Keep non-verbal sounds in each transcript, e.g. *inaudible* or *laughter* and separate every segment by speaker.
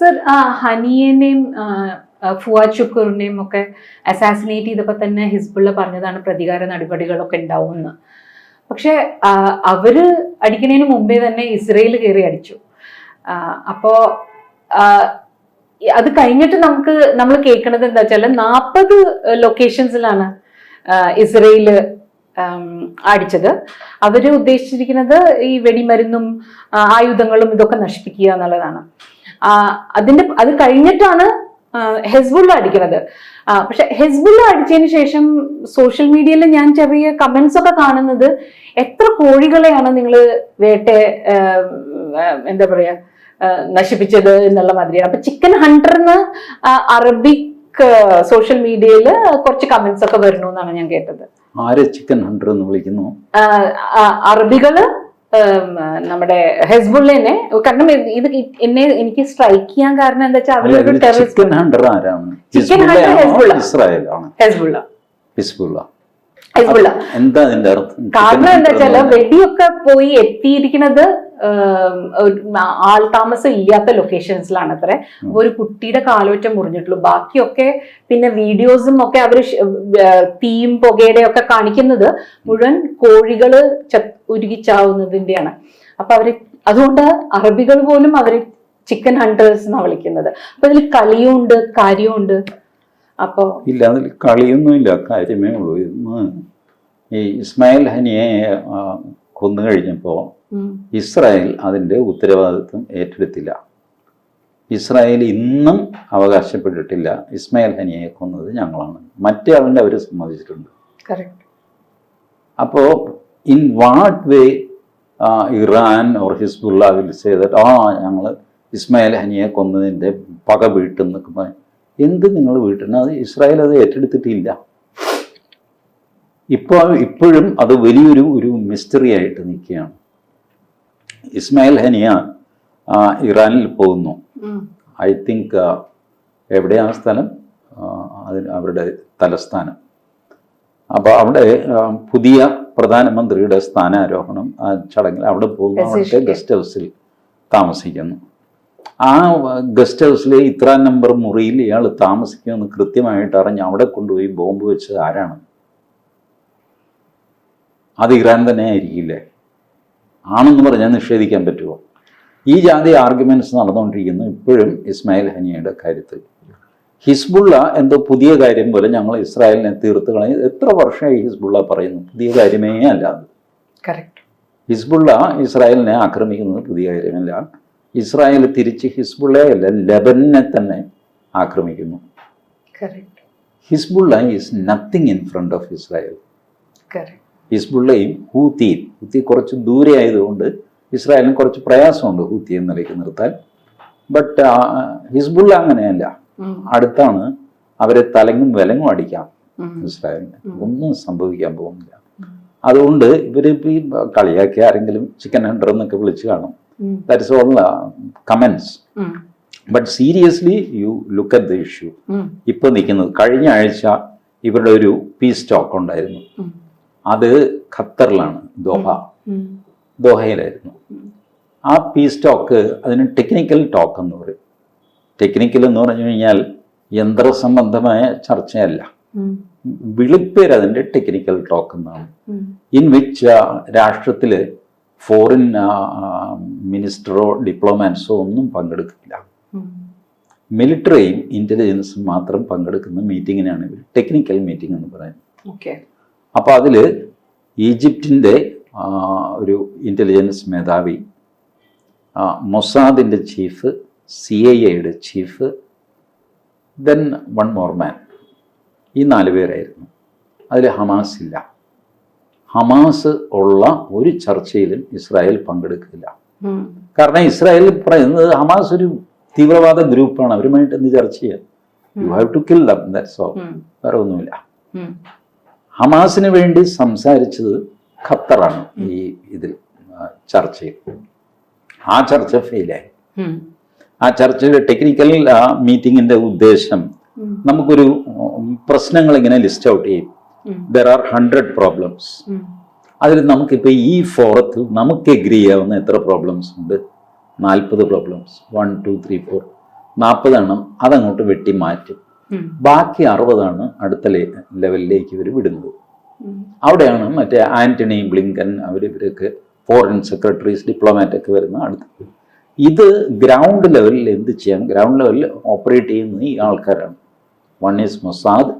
Speaker 1: Sir ഹനിയേനെയും ഫുവാ ചുക്കറിനെയും ഒക്കെ assassinate ചെയ്തപ്പോൾ തന്നെ ഹിസ്ബുള്ള പറഞ്ഞതാണ് പ്രതികാര നടപടികളൊക്കെ ഉണ്ടാവുമെന്ന് പക്ഷെ അവര് അടിക്കുന്നതിന് മുമ്പേ തന്നെ ഇസ്രയേൽ കയറി അടിച്ചു അപ്പോ അത് കഴിഞ്ഞിട്ട് നമുക്ക് നമ്മൾ കേൾക്കുന്നത് എന്താ വെച്ചാൽ നാൽപ്പത് ലൊക്കേഷൻസിലാണ് ഇസ്രയേല് അടിച്ചത് അവര് ഉദ്ദേശിച്ചിരിക്കുന്നത് ഈ വെടിമരുന്നും ആയുധങ്ങളും ഇതൊക്കെ നശിപ്പിക്കുക എന്നുള്ളതാണ് അതിന്റെ അത് കഴിഞ്ഞിട്ടാണ് ഹെസ്ബുള്ള അടിക്കുന്നത് പക്ഷെ ഹെസ്ബുള്ള അടിച്ചതിന് ശേഷം സോഷ്യൽ മീഡിയയിൽ ഞാൻ ചെറിയ കമന്റ്സ് ഒക്കെ കാണുന്നത് എത്ര കോഴികളെയാണ് നിങ്ങൾ വേട്ട എന്താ പറയാ നശിപ്പിച്ചത് എന്നുള്ള മാതിരിയാണ് അപ്പൊ ചിക്കൻ ഹണ്ടർന്ന് അറബിക് സോഷ്യൽ മീഡിയയിൽ കുറച്ച് കമന്റ്സ് ഒക്കെ വരുന്നു എന്നാണ് ഞാൻ കേട്ടത്
Speaker 2: ആരെ ചിക്കൻ ഹണ്ടർ എന്ന് വിളിക്കുന്നു
Speaker 1: അറബികള് നമ്മുടെ ഹെസ്ബുള്ളിനെ കാരണം ഇത് എന്നെ എനിക്ക് സ്ട്രൈക്ക് ചെയ്യാൻ കാരണം എന്താ വെച്ചാൽ അവരൊരു ടെററിസ്റ്റ്
Speaker 2: ചിക്കൻ ഹണ്ടർ ആരാണ് എന്താ അതിന്റെ അർത്ഥം
Speaker 1: കാരണം എന്താ വെച്ചാല് വെടിയൊക്കെ പോയി എത്തിയിരിക്കുന്നത് ആൾ താമസം ഇല്ലാത്ത ലൊക്കേഷൻസിലാണ് അത്ര ഒരു കുട്ടിയുടെ കാലോറ്റം മുറിഞ്ഞിട്ടുള്ളൂ ബാക്കിയൊക്കെ പിന്നെ വീഡിയോസും ഒക്കെ അവർ തീയും പുകയുടെ ഒക്കെ കാണിക്കുന്നത് മുഴുവൻ കോഴികള് ഉരുകിച്ചാവുന്നതിന്റെയാണ് അപ്പൊ അവര് അതുകൊണ്ട് അറബികൾ പോലും അവരെ ചിക്കൻ ഹണ്ടേഴ്സ് എന്നാണ് വിളിക്കുന്നത് അപ്പൊ ഇതിൽ കളിയുണ്ട് കാര്യമുണ്ട്
Speaker 2: അപ്പോ ഇല്ല അതിൽ കളിയൊന്നുമില്ല കാര്യമേ ഉള്ളൂ ഇന്ന് ഈ ഇസ്മായിൽ ഹനിയെ കൊന്നു കഴിഞ്ഞപ്പോൾ ഇസ്രായേൽ അതിന്റെ ഉത്തരവാദിത്വം ഏറ്റെടുത്തില്ല ഇസ്രായേൽ ഇന്നും അവകാശപ്പെട്ടിട്ടില്ല ഇസ്മായിൽ ഹനിയെ കൊന്നത് ഞങ്ങളാണ് മറ്റേ ആളിൻ്റെ അവർ സമ്മതിച്ചിട്ടുണ്ട് അപ്പോ in what way Iran or Hezbollah will say that ആ ഞങ്ങൾ ഇസ്മായിൽ ഹനിയെ കൊന്നതിൻ്റെ പക നിൽക്കുമ്പോൾ എന്ത് നിങ്ങൾ വീട്ടിന് അത് ഇസ്രായേൽ അത് ഏറ്റെടുത്തിട്ടില്ല ഇപ്പോൾ ഇപ്പോഴും അത് വലിയൊരു ഒരു മിസ്റ്ററി ആയിട്ട് നിൽക്കുകയാണ് ഇസ്മായിൽ ഹനിയ ഇറാനിൽ പോകുന്നു ഐ തിങ്ക് എവിടെയാണ് സ്ഥലം അതിന് അവരുടെ തലസ്ഥാനം അപ്പോൾ അവിടെ പുതിയ പ്രധാനമന്ത്രിയുടെ സ്ഥാനാരോഹണം ചടങ്ങിൽ അവിടെ പോകുന്ന ഗസ്റ്റ് ഹൗസിൽ താമസിക്കുന്നു ആ ഗസ്റ്റ് ഹൗസിലെ ഇത്ര നമ്പർ മുറിയിൽ ഇയാൾ താമസിക്കുമെന്ന് കൃത്യമായിട്ട് അറിഞ്ഞ് അവിടെ കൊണ്ടുപോയി ബോംബ് വെച്ചത് ആരാണ് അത് ഇറാൻ തന്നെ ആയിരിക്കില്ലേ ആണെന്ന് പറഞ്ഞാൽ നിഷേധിക്കാൻ പറ്റുമോ ഈ ജാതി ആർഗ്യുമെൻറ്റ്സ് നടന്നുകൊണ്ടിരിക്കുന്നു ഇപ്പോഴും ഇസ്മായിൽ ഹനിയയുടെ കാര്യത്തിൽ ഹിസ്ബുള്ള എന്തോ പുതിയ കാര്യം പോലെ ഞങ്ങൾ ഇസ്രായേലിനെ തീർത്ത് കളയും എത്ര വർഷമായി ഹിസ്ബുള്ള പറയുന്നു പുതിയ കാര്യമേ അല്ല അത് ഹിസ്ബുള്ള ഇസ്രായേലിനെ ആക്രമിക്കുന്നത് പുതിയ കാര്യമല്ല ഇസ്രായേൽ തിരിച്ച് ഹിസ്ബുള്ളയല്ല ലബനെ തന്നെ ആക്രമിക്കുന്നു Hezbollah is nothing in front of Israel ഹിസ്ബുള്ളയും ഹൂത്തിയും ഹൂത്തി കുറച്ച് ദൂരെ ആയതുകൊണ്ട് ഇസ്രായേലിന് കുറച്ച് പ്രയാസമുണ്ട് ഹൂത്തി എന്ന നിലയ്ക്ക് നിർത്താൻ ബട്ട് ഹിസ്ബുള്ള അങ്ങനെയല്ല അടുത്താണ് അവരെ തലങ്ങും വിലങ്ങും അടിക്കാം ഇസ്രായേലിന് ഒന്നും സംഭവിക്കാൻ പോകുന്നില്ല അതുകൊണ്ട് ഇവർ ഈ കളിയാക്കി ആരെങ്കിലും ചിക്കൻ ഹണ്ടർ എന്നൊക്കെ വിളിച്ച് കാണും That is all uh, comments. But seriously you look at the issue ഇപ്പോൾ നിൽക്കുന്നത് കഴിഞ്ഞ ആഴ്ച ഇവരുടെ ഒരു പീസ് ടോക്ക് ഉണ്ടായിരുന്നു അത് ഖത്തറിലാണ് ദോഹ ദോഹയിലായിരുന്നു ആ പീസ് ടോക്ക് അതിന് ടെക്നിക്കൽ ടോക്ക് എന്ന് പറയും ടെക്നിക്കൽ എന്ന് പറഞ്ഞു കഴിഞ്ഞാൽ യന്ത്രസംബന്ധമായ ചർച്ചയല്ല വിളിപ്പേര് അതിൻ്റെ ടെക്നിക്കൽ ടോക്ക് എന്നാണ് ഇൻ വിച്ച് uh, രാഷ്ട്രത്തിൽ ഫോറിൻ മിനിസ്റ്ററോ ഡിപ്ലോമാൻസോ ഒന്നും പങ്കെടുക്കില്ല മിലിറ്ററിയും ഇൻ്റലിജൻസും മാത്രം പങ്കെടുക്കുന്ന മീറ്റിങ്ങിനാണ് ഇവർ ടെക്നിക്കൽ മീറ്റിംഗ് എന്ന് പറയുന്നത് അപ്പോൾ അതിൽ ഈജിപ്തിൻ്റെ ഒരു ഇൻ്റലിജൻസ് മേധാവി മൊസാദിൻ്റെ ചീഫ് സി ഐ എയുടെ ചീഫ് ദെൻ വൺ മോർമാൻ ഈ നാല് പേരായിരുന്നു അതിൽ ഹമാസ് ഇല്ല ഹമാസ് ഉള്ള ഒരു ചർച്ചയിലും ഇസ്രായേൽ പങ്കെടുക്കില്ല കാരണം ഇസ്രായേൽ പറയുന്നത് ഹമാസ് ഒരു തീവ്രവാദ ഗ്രൂപ്പാണ് അവരുമായിട്ട് എന്ത് ചർച്ച ചെയ്യാൻ you have to kill them വേറെ ഒന്നുമില്ല ഹമാസിന് വേണ്ടി സംസാരിച്ചത് ഖത്തറാണ് ഈ ഇതിൽ ചർച്ചയിൽ ആ ചർച്ച ഫെയിലായി ആ ചർച്ചയുടെ ടെക്നിക്കൽ മീറ്റിങ്ങിന്റെ ഉദ്ദേശം നമുക്കൊരു പ്രശ്നങ്ങൾ ഇങ്ങനെ ലിസ്റ്റ് ഔട്ട് ചെയ്യും ദർ ആർ ഹൺഡ്രഡ് പ്രോബ്ലംസ് അതിൽ നമുക്കിപ്പോൾ ഈ ഫോറത്ത് നമുക്ക് എഗ്രി ചെയ്യാവുന്ന എത്ര പ്രോബ്ലംസ് ഉണ്ട് നാൽപ്പത് problems one two three four നാൽപ്പതെണ്ണം അതങ്ങോട്ട് വെട്ടി മാറ്റും ബാക്കി അറുപതാണ് അടുത്ത ലെവലിലേക്ക് ഇവർ വിടുന്നത് അവിടെയാണ് മറ്റേ ആന്റണി ബ്ലിങ്കൻ അവരിവരൊക്കെ ഫോറിൻ സെക്രട്ടറീസ് ഡിപ്ലോമാറ്റ് ഒക്കെ വരുന്ന അടുത്ത് ഇത് ഗ്രൗണ്ട് ലെവലിൽ എന്ത് ചെയ്യാൻ ഗ്രൗണ്ട് ലെവലിൽ ഓപ്പറേറ്റ് ചെയ്യുന്നത് ഈ ആൾക്കാരാണ് one is Mossad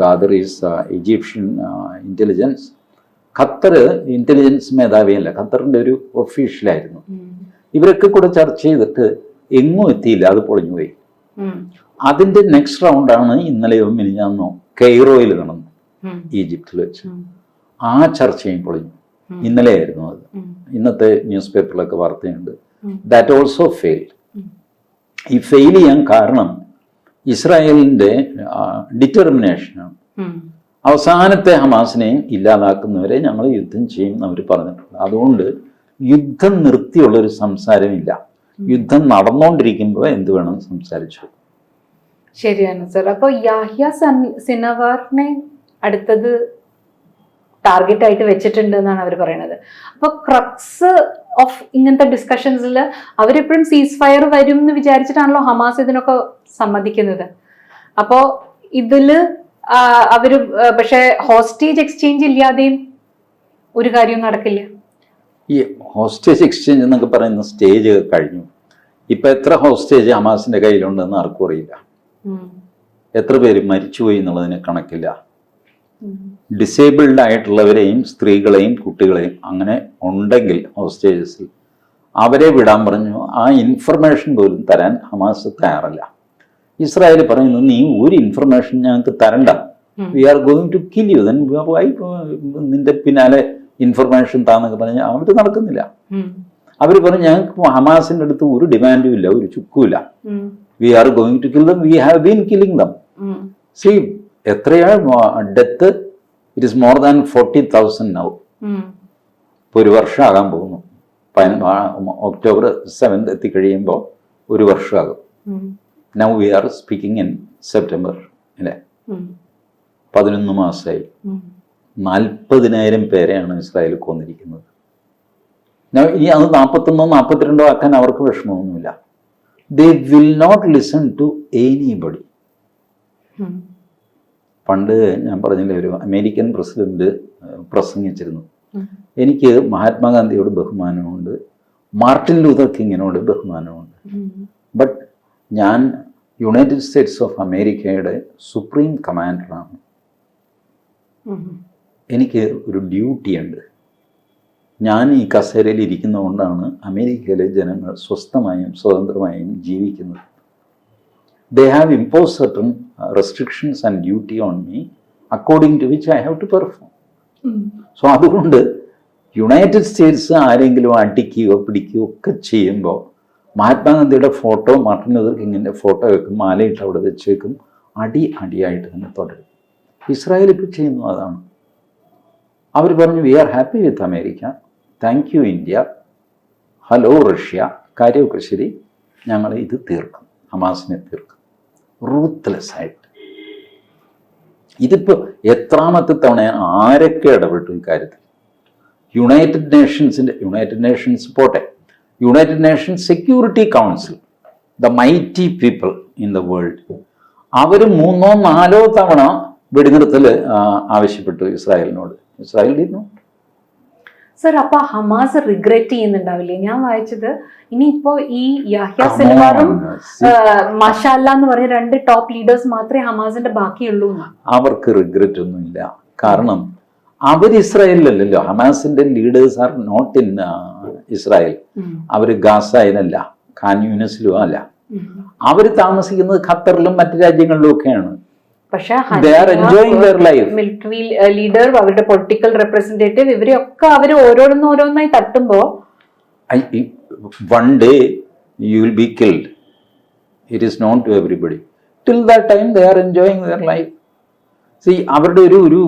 Speaker 2: the other is Egyptian intelligence Qatar intelligence മേധാവിയല്ല ഖത്തറിൻ്റെ ഒരു ഒഫീഷ്യലായിരുന്നു ഇവരൊക്കെ കൂടെ ചർച്ച ചെയ്തിട്ട് എങ്ങും എത്തിയില്ല അത് പോയി അതിന്റെ നെക്സ്റ്റ് റൗണ്ടാണ് ഇന്നലെയോ മിനിഞ്ഞാന്നോ കെയ്റോയിൽ നടന്നു ഈജിപ്തിൽ വെച്ച് ആ ചർച്ചയും പൊളിഞ്ഞു ആയിരുന്നു അത് ഇന്നത്തെ ന്യൂസ് പേപ്പറിലൊക്കെ വാർത്തയുണ്ട് ദാറ്റ് ഓൾസോ ഫെയിൽ ഈ ഫെയിൽ ചെയ്യാൻ കാരണം ഇസ്രായേലിൻ്റെ ഡിറ്റർമിനേഷനാണ് അവസാനത്തെ ഹമാസിനെയും ഇല്ലാതാക്കുന്നവരെ ഞങ്ങൾ യുദ്ധം ചെയ്യും എന്ന് അവർ പറഞ്ഞിട്ടുണ്ട് അതുകൊണ്ട് യുദ്ധം നിർത്തിയുള്ള ഒരു സംസാരമില്ല യുദ്ധം നടന്നുകൊണ്ടിരിക്കുമ്പോൾ എന്ത് വേണം സംസാരിച്ചു
Speaker 1: ശരിയാണ് സർ അപ്പോൾ യാഹ്യ സിനവാറിനെ അടുത്തത് ടാർഗറ്റ് ആയിട്ട് വെച്ചിട്ടുണ്ട് എന്നാണ് അവർ പറയുന്നത് അപ്പോൾ ക്രക്സ് ഓഫ് ഇങ്ങനത്തെ ഡിസ്കഷൻസിൽ അവരെപ്പോഴും സീസ് ഫയർ വരും എന്ന് വിചാരിച്ചിട്ടാണല്ലോ ഹമാസ് ഇതിനൊക്കെ സമ്മതിക്കുന്നത് അപ്പോൾ ഇതിൽ അവർ പക്ഷേ ഹോസ്റ്റേജ് എക്സ്ചേഞ്ച് ഇല്ലാതെയും ഒരു കാര്യവും നടക്കില്ല
Speaker 2: ഈ ഹോസ്റ്റേജ് എക്സ്ചേഞ്ച് എന്നൊക്കെ പറയുന്ന സ്റ്റേജ് കഴിഞ്ഞു ഇപ്പൊ എത്ര ഹോസ്റ്റേജ് ഹമാസിന്റെ കയ്യിലുണ്ടെന്ന് ആർക്കും അറിയില്ല എത്ര പേര് മരിച്ചുപോയി എന്നുള്ളതിന് കണക്കില്ല ഡിസേബിൾഡ് ആയിട്ടുള്ളവരെയും സ്ത്രീകളെയും കുട്ടികളെയും അങ്ങനെ ഉണ്ടെങ്കിൽ ഹോസ്റ്റേജസിൽ അവരെ വിടാൻ പറഞ്ഞു ആ ഇൻഫർമേഷൻ പോലും തരാൻ ഹമാസ് തയ്യാറല്ല ഇസ്രായേൽ പറയുന്നു നീ ഒരു ഇൻഫർമേഷൻ ഞങ്ങൾക്ക് തരണ്ട we are going to kill you then why നിന്റെ പിന്നാലെ ഇൻഫർമേഷൻ താന്നൊക്കെ പറഞ്ഞ് അവർ നടക്കുന്നില്ല അവർ പറഞ്ഞു ഞങ്ങൾക്ക് ഹമാസിൻ്റെ അടുത്ത് ഒരു ഡിമാൻഡും ഇല്ല ഒരു ചുക്കുമില്ല we are going to kill them we have been killing them see എത്രയാണ് death it is more than forty thousand now ഒരു ഒരു വർഷമാകാൻ പോകുന്നു ഒക്ടോബർ സെവൻത് എത്തിക്കഴിയുമ്പോൾ ഒരു വർഷമാകും now we are speaking in September അല്ലേ പതിനൊന്ന് മാസമായി നാൽപ്പതിനായിരം പേരെയാണ് ഇസ്രായേൽ കൊന്നിരിക്കുന്നത് ഇനി അത് നാൽപ്പത്തൊന്നോ നാൽപ്പത്തിരണ്ടോ ആക്കാൻ അവർക്ക് വിഷമമൊന്നുമില്ല they will not listen to buddy പണ്ട് ഞാൻ പറഞ്ഞില്ലേ ഒരു അമേരിക്കൻ പ്രസിഡന്റ് പ്രസംഗിച്ചിരുന്നു എനിക്ക് മഹാത്മാഗാന്ധിയോട് ബഹുമാനമുണ്ട് മാർട്ടിൻ ലൂതർ കിങ്ങിനോട് ബഹുമാനമുണ്ട് ബട്ട് ഞാൻ യുണൈറ്റഡ് സ്റ്റേറ്റ്സ് ഓഫ് അമേരിക്കയുടെ സുപ്രീം കമാൻഡറാണ് എനിക്ക് ഒരു ഡ്യൂട്ടിയുണ്ട് ഞാൻ ഈ കസേരയിൽ ഇരിക്കുന്നതുകൊണ്ടാണ് അമേരിക്കയിലെ ജനങ്ങൾ സ്വസ്ഥമായും സ്വതന്ത്രമായും ജീവിക്കുന്നത് they have impose certain restrictions and duty on me according to which I have to perform so അതുകൊണ്ട് യുണൈറ്റഡ് സ്റ്റേറ്റ്സ് ആരെങ്കിലും അടിക്കുകയോ പിടിക്കുകയോ ഒക്കെ ചെയ്യുമ്പോൾ മഹാത്മാഗാന്ധിയുടെ ഫോട്ടോ മാർട്ടിൻ ലൂതർ കിങ്ങിൻ്റെ ഫോട്ടോ വെക്കും മാലയിട്ട് അവിടെ വെച്ചേക്കും അടി അടിയായിട്ട് തന്നെ തുടരും ഇസ്രായേൽ ഇപ്പോൾ ചെയ്യുന്നു അതാണ് അവർ പറഞ്ഞു we are happy with America thank you India hello Russia കാര്യമൊക്കെ ശരി ഞങ്ങൾ ഇത് തീർക്കും ഹമാസിനെ തീർക്കും റൂത്ത്ലെസ് ആയിട്ട് ഇതിപ്പോൾ എത്രാമത്തെ തവണയാണ് ആരൊക്കെ ഇടപെട്ടു ഈ കാര്യത്തിൽ യുണൈറ്റഡ് നേഷൻസിൻ്റെ യുണൈറ്റഡ് നേഷൻസ് പോട്ടെ United Nations Security Council the mighty people in the world അവർ മൂന്നോ നാലോ തവണ വെടിനിർത്തൽ ആവശ്യപ്പെട്ടു ഇസ്രായേലിനോട് ഇസ്രായേൽ ഡി നോട്ട്
Speaker 1: സർ അപ്പൊ ഹമാസ് റിഗ്രറ്റ് ചെയ്യുന്നുണ്ടാവില്ലേ ഞാൻ വായിച്ചത് ഇനിയിപ്പോ ഈ യാഹ്യ സിനിമാറും മഷാല്ല എന്ന് പറഞ്ഞ രണ്ട് ടോപ്പ് ലീഡേഴ്സ് മാത്രമേ ഹമാസിന്റെ ബാക്കിയുള്ളൂ
Speaker 2: അവർക്ക് റിഗ്രറ്റ് ഒന്നുമില്ല കാരണം അവർ ഇസ്രായേലിലല്ലല്ലോ ഹമാസിന്റെ leaders are not in Israel അവർ ഗാസായിലല്ല ഖാൻ യൂനസിലും അല്ല അവർ താമസിക്കുന്നത് ഖത്തറിലും മറ്റു രാജ്യങ്ങളിലും ഒക്കെയാണ് പക്ഷെ
Speaker 1: മിലിറ്ററി ലീഡർ അവരുടെ പൊളിറ്റിക്കൽ റെപ്രസെന്റേറ്റീവ് ഇവരെയൊക്കെ അവർ ഓരോന്നും ഓരോന്നായി തട്ടുമ്പോ
Speaker 2: one day you will be killed it is known to everybody till that time they are enjoying their life see അവരുടെ ഒരു ഒരു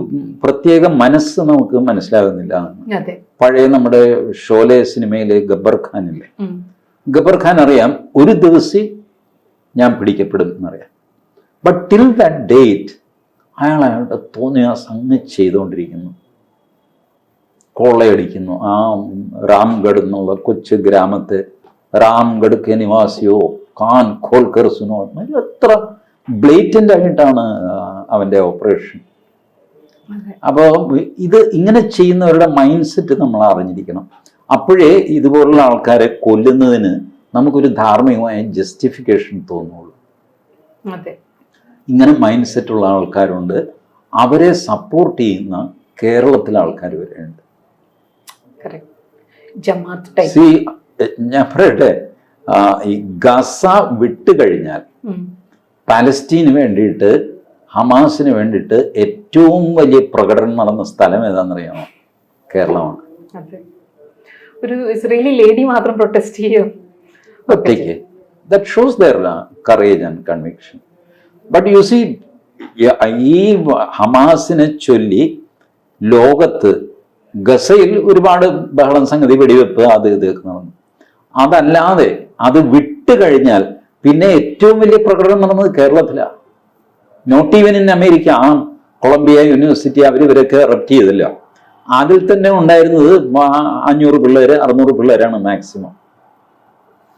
Speaker 2: പ്രത്യേക മനസ്സ് നമുക്ക് മനസ്സിലാകുന്നില്ല പഴയ നമ്മുടെ ഷോലെ സിനിമയിലെ ഗബ്ബർ ഖാനില്ലേ ഗബ്ബർ ഖാൻ അറിയാം ഒരു ദിവസം ഞാൻ പിടിക്കപ്പെടും എന്നറിയാം ബട്ട് ടിൽ ദാറ്റ് ഡേറ്റ് അയാൾ അയാളുടെ തോന്നിയ സംഗതി ചെയ്തുകൊണ്ടിരിക്കുന്നു കൊള്ളയടിക്കുന്നു ആ റാംഗഡ് എന്നുള്ള കൊച്ചു ഗ്രാമത്തെ റാംഗഡ് കെ നിവാസിയോ കാൻ ഖോൽക്കർസുനോ എത്ര ബ്ലേറ്റൻ്റ് ആയിട്ടാണ് അവൻ്റെ ഓപ്പറേഷൻ അപ്പോൾ ഇത് ഇങ്ങനെ ചെയ്യുന്നവരുടെ മൈൻഡ് സെറ്റ് നമ്മൾ അറിഞ്ഞിരിക്കണം അപ്പോഴേ ഇതുപോലുള്ള ആൾക്കാരെ കൊല്ലുന്നതിന് നമുക്കൊരു ധാർമ്മികമായ ജസ്റ്റിഫിക്കേഷൻ തോന്നുള്ളൂ അതെ ഇങ്ങനെ മൈൻഡ് സെറ്റുള്ള ആൾക്കാരുണ്ട് അവരെ സപ്പോർട്ട് ചെയ്യുന്ന കേരളത്തിലെ ആൾക്കാർ വരെയുണ്ട് സി ഞാൻ പറയട്ടെ ഈ ഗസ വിട്ട് കഴിഞ്ഞാൽ പാലസ്റ്റീന് വേണ്ടിയിട്ട് ഹമാസിന് വേണ്ടിയിട്ട് ഏറ്റവും വലിയ പ്രകടനം നടന്ന സ്ഥലം ഏതാണെന്നറിയാമോ കേരളമാണ്
Speaker 1: ഒരു ഇസ്രേലി ലേഡി മാത്രം പ്രൊട്ടസ്റ്റ് ചെയ്യും
Speaker 2: ഒറ്റയ്ക്ക് that shows their courage and conviction but you see ഈ ഹമാസിനെ ചൊല്ലി ലോകത്ത് ഗസയിൽ ഒരുപാട് ബഹളം സംഗതി വെടിവെപ്പ് അത് ഇത് നടന്നു അതല്ലാതെ അത് വിട്ട് കഴിഞ്ഞാൽ പിന്നെ ഏറ്റവും വലിയ പ്രകടനം നടന്നത് കേരളത്തിലാണ് നോട്ട് ഈവൻ ഇൻ അമേരിക്ക ആ കൊളംബിയ യൂണിവേഴ്സിറ്റി അവർ ഇവരൊക്കെ റെപ്റ്റ് ചെയ്തില്ല അതിൽ തന്നെ ഉണ്ടായിരുന്നത് അഞ്ഞൂറ് പിള്ളേർ അറുന്നൂറ് പിള്ളേരാണ് മാക്സിമം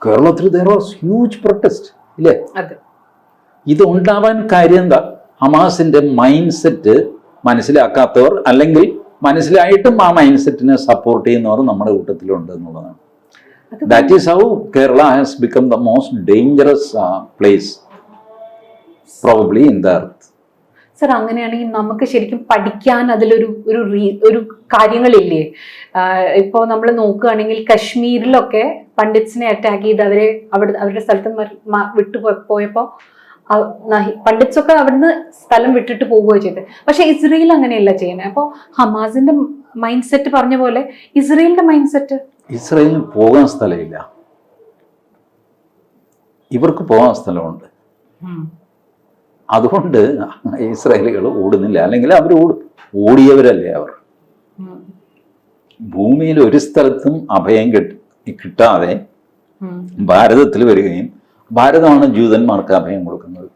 Speaker 2: കേരളത്തിൽ ഹ്യൂജ് പ്രൊട്ടസ്റ്റ് ഇല്ലേ ഇത് ഉണ്ടാവാൻ കാര്യം എന്താ ഹമാസിന്റെ മൈൻഡ് സെറ്റ് മനസ്സിലാക്കാത്തവർ അല്ലെങ്കിൽ മനസ്സിലായിട്ടും ആ മൈൻഡ് സെറ്റിനെ സപ്പോർട്ട് ചെയ്യുന്നവർ നമ്മുടെ കൂട്ടത്തിലുണ്ട് എന്നുള്ളതാണ് that is how Kerala has become the most dangerous place probably in the earth
Speaker 1: sir അങ്ങനെയാണെങ്കിൽ നമുക്ക് ശരിക്കും പഠിക്കാൻ അതിലൊരു ഒരു റീ ഒരു കാര്യങ്ങളില്ലേ ഇപ്പോൾ നമ്മൾ നോക്കുകയാണെങ്കിൽ കശ്മീരിലൊക്കെ പണ്ഡിറ്റ്സിനെ അറ്റാക്ക് ചെയ്ത് അവരെ അവിടെ അവരുടെ സ്ഥലത്ത് വിട്ടു പോയപ്പോൾ പണ്ഡിറ്റ്സ് അവിടുന്ന് സ്ഥലം വിട്ടിട്ട് പോവുകയോ ചെയ്തത് പക്ഷെ ഇസ്രയേൽ അങ്ങനെയല്ല ചെയ്യുന്നത് അപ്പോൾ ഹമാസിന്റെ മൈൻഡ് സെറ്റ് പറഞ്ഞ പോലെ ഇസ്രയേലിന്റെ മൈൻഡ് സെറ്റ്
Speaker 2: ഇസ്രയേലിന് പോകാൻ സ്ഥലമില്ല ഇവർക്ക് പോകാൻ സ്ഥലമുണ്ട് അതുകൊണ്ട് ഇസ്രായേലുകൾ ഓടുന്നില്ല അല്ലെങ്കിൽ അവർ ഓടും ഓടിയവരല്ലേ അവർ ഭൂമിയിൽ ഒരു സ്ഥലത്തും അഭയം കിട്ടാതെ ഭാരതത്തിൽ വരികയും ഭാരതമാണ് ജൂതന്മാർക്ക് അഭയം കൊടുക്കുന്നത്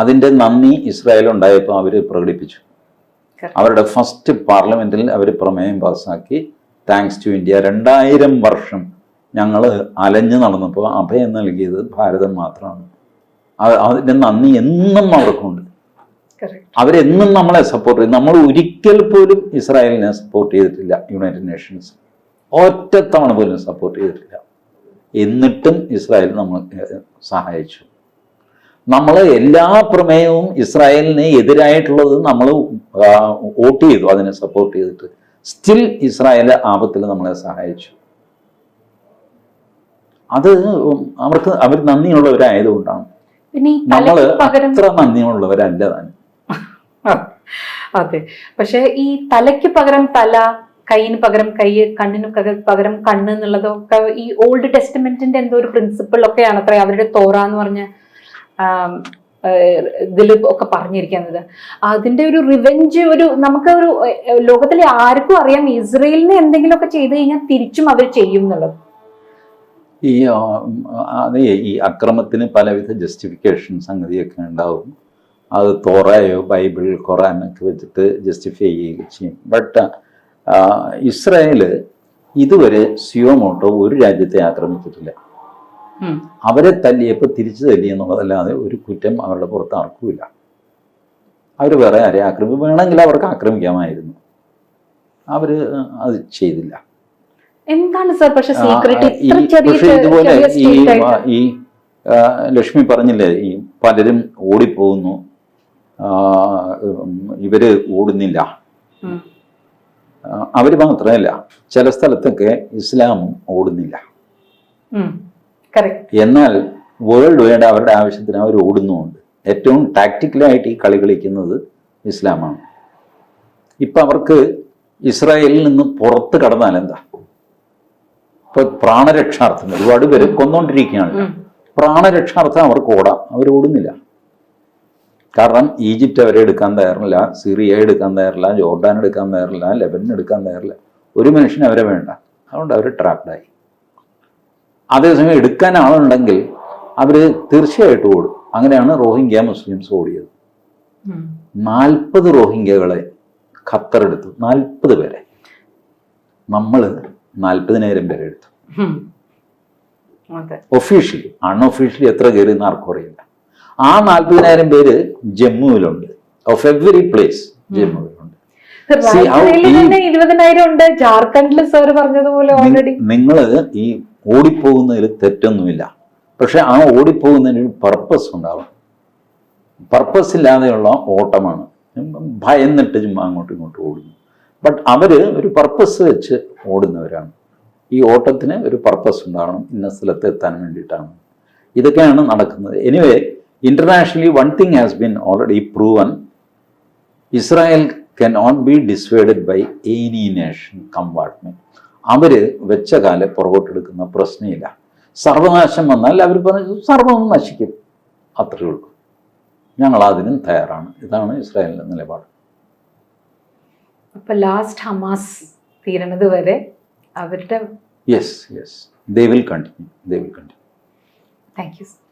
Speaker 2: അതിന്റെ നന്ദി ഇസ്രായേൽ ഉണ്ടായപ്പോൾ അവർ പ്രകടിപ്പിച്ചു അവരുടെ ഫസ്റ്റ് പാർലമെന്റിൽ അവർ പ്രമേയം പാസ്സാക്കി താങ്ക്സ് ടു ഇന്ത്യ രണ്ടായിരം വർഷം ഞങ്ങൾ അലഞ്ഞു നടന്നപ്പോൾ അഭയം നൽകിയത് ഭാരതം മാത്രമാണ് അതിന്റെ നന്ദി എന്നും അവർക്കുണ്ട് അവരെന്നും നമ്മളെ സപ്പോർട്ട് ചെയ്തു നമ്മൾ ഒരിക്കൽ പോലും ഇസ്രായേലിനെ സപ്പോർട്ട് ചെയ്തിട്ടില്ല യുണൈറ്റഡ് നേഷൻസ് ഒറ്റത്തവണ പോലും സപ്പോർട്ട് ചെയ്തിട്ടില്ല എന്നിട്ടും ഇസ്രായേൽ നമ്മൾ സഹായിച്ചു നമ്മൾ എല്ലാ പ്രമേയവും ഇസ്രായേലിന് എതിരായിട്ടുള്ളത് നമ്മൾ വോട്ട് ചെയ്തു അതിനെ സപ്പോർട്ട് ചെയ്തിട്ട് സ്റ്റിൽ ഇസ്രായേൽ ആപത്തിൽ നമ്മളെ സഹായിച്ചു അത് അവർക്ക് അവർ നന്ദിയുള്ളവരായതുകൊണ്ടാണ് നമ്മൾ അത്ര നന്ദിയുള്ളവരല്ല തന്നെ
Speaker 1: *laughs* അതെ പക്ഷെ ഈ തലയ്ക്ക് പകരം തല കൈയിന് പകരം കൈ കണ്ണിന് പകരം കണ്ണ് എന്നുള്ളതൊക്കെ ഈ ഓൾഡ് ടെസ്റ്റ്മെന്റിന്റെ എന്തോ ഒരു പ്രിൻസിപ്പിൾ ഒക്കെയാണ് അത്ര അവരുടെ തോറ എന്ന് പറഞ്ഞ ഇതിൽ ഒക്കെ പറഞ്ഞിരിക്കുന്നത് അതിന്റെ ഒരു റിവെഞ്ച് ഒരു നമുക്ക് ഒരു ലോകത്തിലെ ആർക്കും അറിയാം ഇസ്രയേലിന് എന്തെങ്കിലുമൊക്കെ ചെയ്തു കഴിഞ്ഞാൽ തിരിച്ചും അവർ ചെയ്യും എന്നുള്ളത്
Speaker 2: ഈ അതേ ഈ അക്രമത്തിന് പലവിധ ജസ്റ്റിഫിക്കേഷൻ സംഗതിയൊക്കെ ഉണ്ടാവും അത് തോറയോ ബൈബിൾ ഖുറാനൊക്കെ വെച്ചിട്ട് ജസ്റ്റിഫൈ ചെയ്യുകയും ചെയ്യും ബട്ട് ഇസ്രായേൽ ഇതുവരെ സിയോമോട്ടോ ഒരു രാജ്യത്തെ ആക്രമിച്ചിട്ടില്ല അവരെ തല്ലിയപ്പോൾ തിരിച്ചു തല്ലി എന്നുള്ളതല്ലാതെ ഒരു കുറ്റം അവരുടെ പുറത്ത് ആർക്കുമില്ല അവർ വേറെ ആരെ ആക്രമിക്കും വേണമെങ്കിൽ അവർക്ക് ആക്രമിക്കാമായിരുന്നു അവർ അത് ചെയ്തില്ല
Speaker 1: എന്താണ് സർ പക്ഷേ സീക്രട്ട് ഇതുപോലെ ഈ ഈ
Speaker 2: ലക്ഷ്മി പറഞ്ഞില്ലേ ഈ പലരും ഓടിപ്പോകുന്നു ഇവര് ഓടുന്നില്ല അവർ മാത്രമല്ല ചില സ്ഥലത്തൊക്കെ ഇസ്ലാം ഓടുന്നില്ല എന്നാൽ വേൾഡ് വൈഡ് അവരുടെ ആവശ്യത്തിന് അവർ ഓടുന്നുമുണ്ട് ഏറ്റവും ടാക്റ്റിക്കലായിട്ട് ഈ കളി കളിക്കുന്നത് ഇസ്ലാമാണ് ഇപ്പം അവർക്ക് ഇസ്രായേലിൽ നിന്ന് പുറത്ത് കടന്നാൽ എന്താ ഇപ്പൊ പ്രാണരക്ഷാർത്ഥം ഒരുപാട് പേര് കൊന്നുകൊണ്ടിരിക്കുകയാണ് പ്രാണരക്ഷാർത്ഥം അവർക്ക് ഓടാം അവർ ഓടുന്നില്ല കാരണം ഈജിപ്റ്റ് അവരെ എടുക്കാൻ തയ്യാറില്ല സിറിയ എടുക്കാൻ തയ്യാറില്ല ജോർഡാൻ എടുക്കാൻ തയ്യാറില്ല ലെബനൻ എടുക്കാൻ തയ്യാറില്ല ഒരു മനുഷ്യന് അവരെ വേണ്ട അതുകൊണ്ട് അവർ ട്രാപ്ഡായി അതേസമയം എടുക്കാൻ ആളുണ്ടെങ്കിൽ അവർ തീർച്ചയായിട്ടും ഓടും അങ്ങനെയാണ് റോഹിംഗ്യ മുസ്ലിംസ് ഓടിയത് നാൽപ്പത് റോഹിംഗ്യകളെ ഖത്തർ എടുത്തു നാൽപ്പത് പേരെ നമ്മൾ നാൽപ്പതിനായിരം പേരെ എടുത്തു ഒഫീഷ്യലി അൺഒഫീഷ്യലി എത്ര കയറി എന്ന് ആർക്കും അറിയില്ല ആ നാൽപ്പതിനായിരം പേര് ജമ്മുവിലുണ്ട് ഓഫ് എവറി പ്ലേസ് ജമ്മുവിലുണ്ട്
Speaker 1: ഉണ്ട് ജാർഖണ്ഡിൽ പറഞ്ഞതുപോലെ ഓൾറെഡി
Speaker 2: നിങ്ങൾ ഈ ഓടിപ്പോകുന്നതിൽ തെറ്റൊന്നുമില്ല പക്ഷെ ആ ഓടിപ്പോകുന്നതിന് ഒരു പർപ്പസ് ഉണ്ടാവണം പർപ്പസ് ഇല്ലാതെയുള്ള ഓട്ടമാണ് ഭയന്നിട്ട് ചുമ്മാ അങ്ങോട്ടും ഇങ്ങോട്ടും ഓടുന്നു ബട്ട് അവർ ഒരു പർപ്പസ് വെച്ച് ഓടുന്നവരാണ് ഈ ഓട്ടത്തിന് ഒരു പർപ്പസ് ഉണ്ടാവണം ഇന്ന സ്ഥലത്ത് എത്താൻ വേണ്ടിയിട്ടാണ് ഇതൊക്കെയാണ് നടക്കുന്നത് anyway internationally one thing has been already proven Israel cannot not be by by any nation compartment may. അവർ വെച്ച കാലം പുറകോട്ടെടുക്കുന്ന പ്രശ്നമില്ല സർവനാശം വന്നാൽ അവർ പറഞ്ഞു സർവം നശിക്കും അത്രയേ ഉള്ളൂ ഞങ്ങൾ അതിനും തയ്യാറാണ് ഇതാണ് ഇസ്രായേലിൻ്റെ നിലപാട്
Speaker 1: അപ്പൊ ലാസ്റ്റ് ഹമാസ് തീരണത് വരെ അവരുടെ
Speaker 2: yes yes they will continue they will continue
Speaker 1: thank U